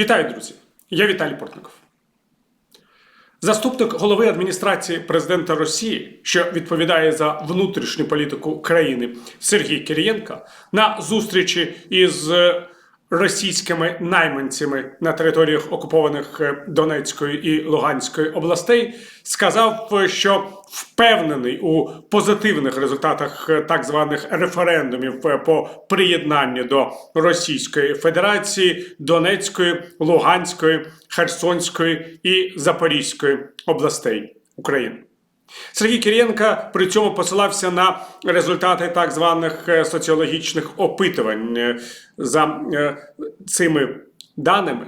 Вітаю, друзі! Я Віталій Портников. Заступник голови адміністрації президента Росії, що відповідає за внутрішню політику країни Сергій Кирієнко, на зустрічі із російськими найманцями на територіях окупованих е, Донецької і Луганської областей сказав, що впевнений у позитивних результатах е, так званих референдумів е, по приєднанню до Російської Федерації, Донецької, Луганської, Херсонської і Запорізької областей України. Сергій Кирієнко при цьому посилався на результати так званих е, соціологічних опитувань. Е, За е, цими даними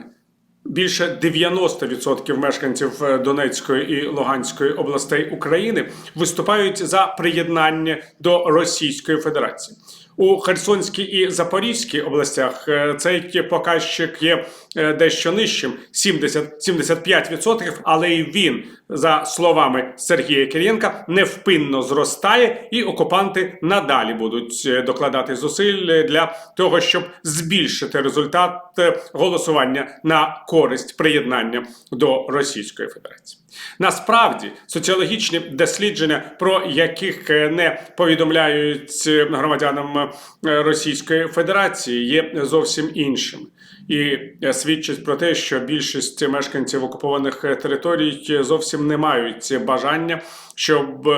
більше 90% мешканців Донецької і Луганської областей України виступають за приєднання до Російської Федерації. У Херсонській і Запорізькій областях е, цей показчик є е, дещо нижчим 70 75%, але і він, за словами Сергія Кирієнка, невпинно зростає, і окупанти надалі будуть е, докладати зусиль для того, щоб збільшити результат голосування на користь приєднання до Російської Федерації. Насправді соціологічні дослідження, про яких е, не повідомляють е, громадянам е, Російської Федерації, є зовсім іншими. І свідчить про те, що більшість мешканців окупованих територій зовсім не мають бажання, щоб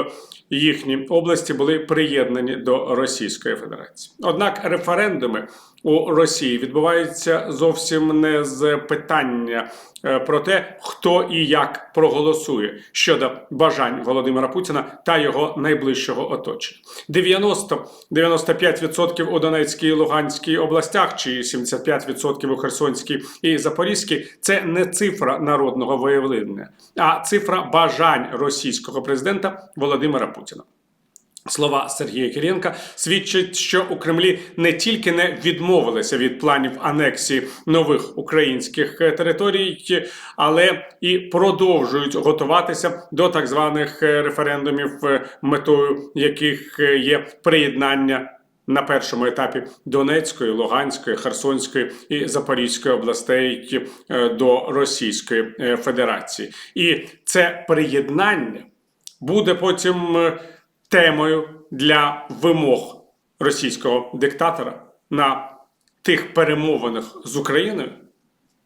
їхні області були приєднані до Російської Федерації. Однак референдуми у Росії відбуваються зовсім не з питання е, про те, хто і як проголосує щодо бажань Володимира Путіна та його найближчого оточення. 90-95% у Донецькій і Луганській областях, чи 75% у Херсонській і Запорізькій це не цифра народного виявлення, а цифра бажань російського президента Володимира Путіна. Слова Сергія Киренка свідчать, що у Кремлі не тільки не відмовилися від планів анексії нових українських е, територій, але і продовжують готуватися до так званих е, референдумів, е, метою яких є приєднання. На першому етапі Донецької, Луганської, Херсонської і Запорізької областей до Російської Федерації, і це приєднання буде потім темою для вимог російського диктатора на тих перемовинах з Україною,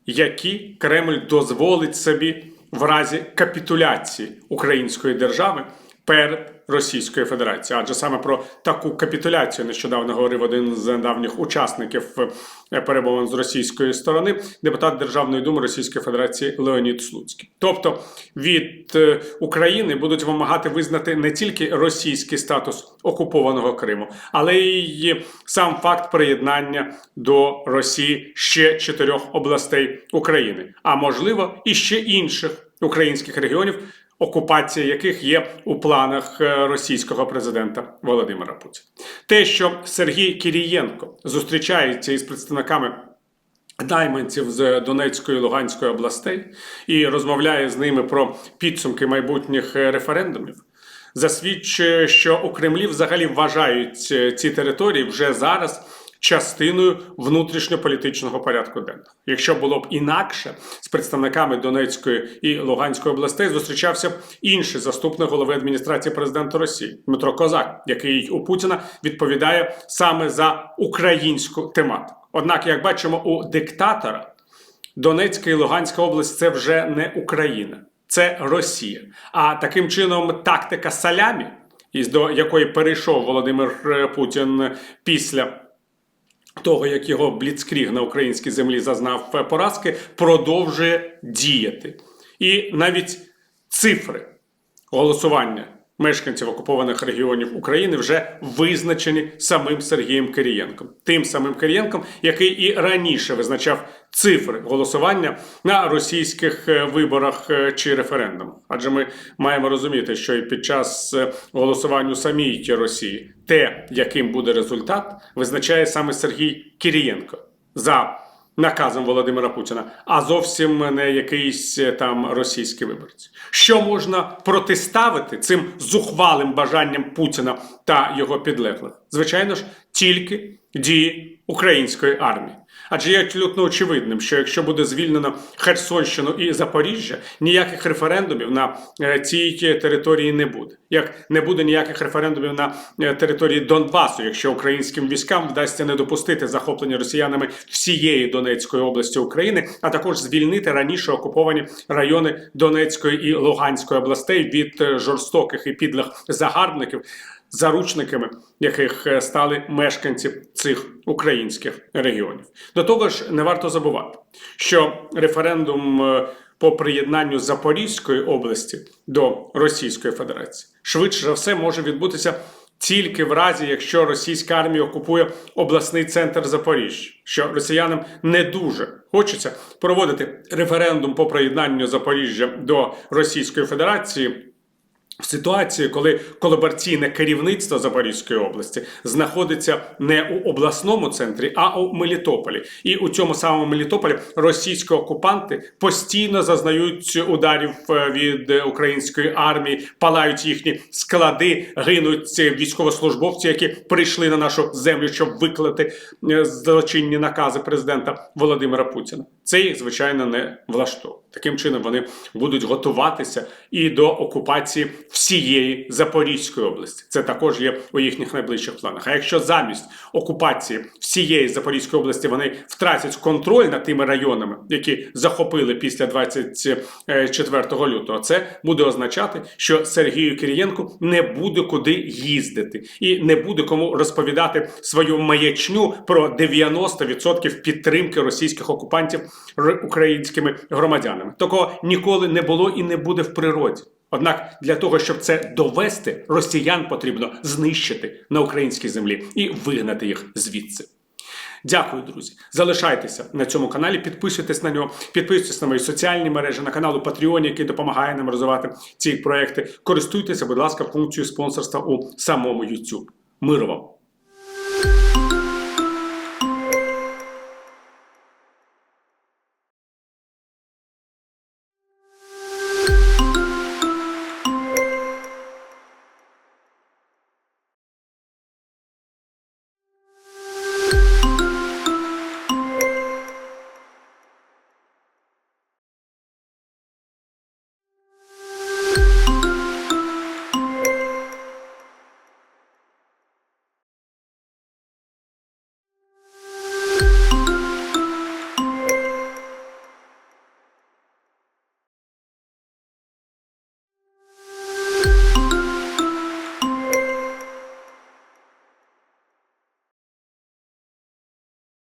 які Кремль дозволить собі в разі капітуляції української держави перед Російською Федерацією. Адже саме про таку капітуляцію нещодавно говорив один з давніх учасників е, перемовин з російської сторони, депутат Державної думи Російської Федерації Леонід Слуцький. Тобто від е, України будуть вимагати визнати не тільки російський статус окупованого Криму, але й сам факт приєднання до Росії ще чотирьох областей України, а можливо і ще інших українських регіонів окупація яких є у планах е, російського президента Володимира Путіна. Те, що Сергій Кірієнко зустрічається із представниками найманців з Донецької і Луганської областей і розмовляє з ними про підсумки майбутніх е, референдумів. Засвідчує, що у Кремлі взагалі вважають е, ці території вже зараз частиною внутрішньополітичного порядку денного. Якщо було б інакше, з представниками Донецької і Луганської областей зустрічався б інший заступник голови адміністрації президента Росії Дмитро Козак, який у Путіна відповідає саме за українську тематику. Однак, як бачимо, у диктатора Донецька і Луганська область це вже не Україна, це Росія. А таким чином тактика салямі, до якої перейшов Володимир Путін після того, як його бліцкріг на українській землі зазнав поразки, продовжує діяти. І навіть цифри голосування мешканців окупованих регіонів України вже визначені самим Сергієм Кирієнком, тим самим Кирієнком, який і раніше визначав цифри голосування на російських е, виборах е, чи референдумах. Адже ми маємо розуміти, що і під час е, голосування у самій Росії те, яким буде результат, визначає саме Сергій Кирієнко за наказом Володимира Путіна, а зовсім не якийсь е, там російський виборець. Що можна протиставити цим зухвалим бажанням Путіна та його підлеглих. Звичайно ж, тільки дії української армії. Адже є абсолютно очевидним, що якщо буде звільнено Херсонщину і Запоріжжя, ніяких референдумів на е, цій території не буде. Як не буде ніяких референдумів на е, території Донбасу, якщо українським військам вдасться не допустити захоплення росіянами всієї Донецької області України, а також звільнити раніше окуповані райони Донецької і Луганської областей від е, жорстоких і підлих загарбників заручниками яких е, стали мешканці цих українських регіонів. До того ж, не варто забувати, що референдум е, по приєднанню Запорізької області до Російської Федерації швидше за все може відбутися. Тільки в разі, якщо російська армія окупує обласний центр Запоріжжя, що росіянам не дуже хочеться проводити референдум по приєднанню Запоріжжя до Російської Федерації. В ситуації, коли колабораційне керівництво Запорізької області знаходиться не у обласному центрі, а у Мелітополі, і у цьому самому Мелітополі російські окупанти постійно зазнають ударів е, від української армії, палають їхні склади, гинуть військовослужбовці, які прийшли на нашу землю, щоб виклати е, злочинні накази президента Володимира Путіна. Це їх звичайно не влаштовує. Таким чином вони будуть готуватися і до окупації всієї Запорізької області. Це також є у їхніх найближчих планах. А якщо замість окупації всієї Запорізької області вони втратять контроль над тими районами, які захопили після 24 лютого, це буде означати, що Сергію Кирієнку не буде куди їздити і не буде кому розповідати свою маячню про 90% підтримки російських окупантів українськими громадянами. Такого ніколи не було і не буде в природі. Однак для того, щоб це довести, росіян потрібно знищити на українській землі і вигнати їх звідси. Дякую, друзі. Залишайтеся на цьому каналі, підписуйтесь на нього, підписуйтесь на мої соціальні мережі, на канал Patreon, який допомагає нам розвивати ці проекти. Користуйтеся, будь ласка, функцією спонсорства у самому YouTube. Миру вам!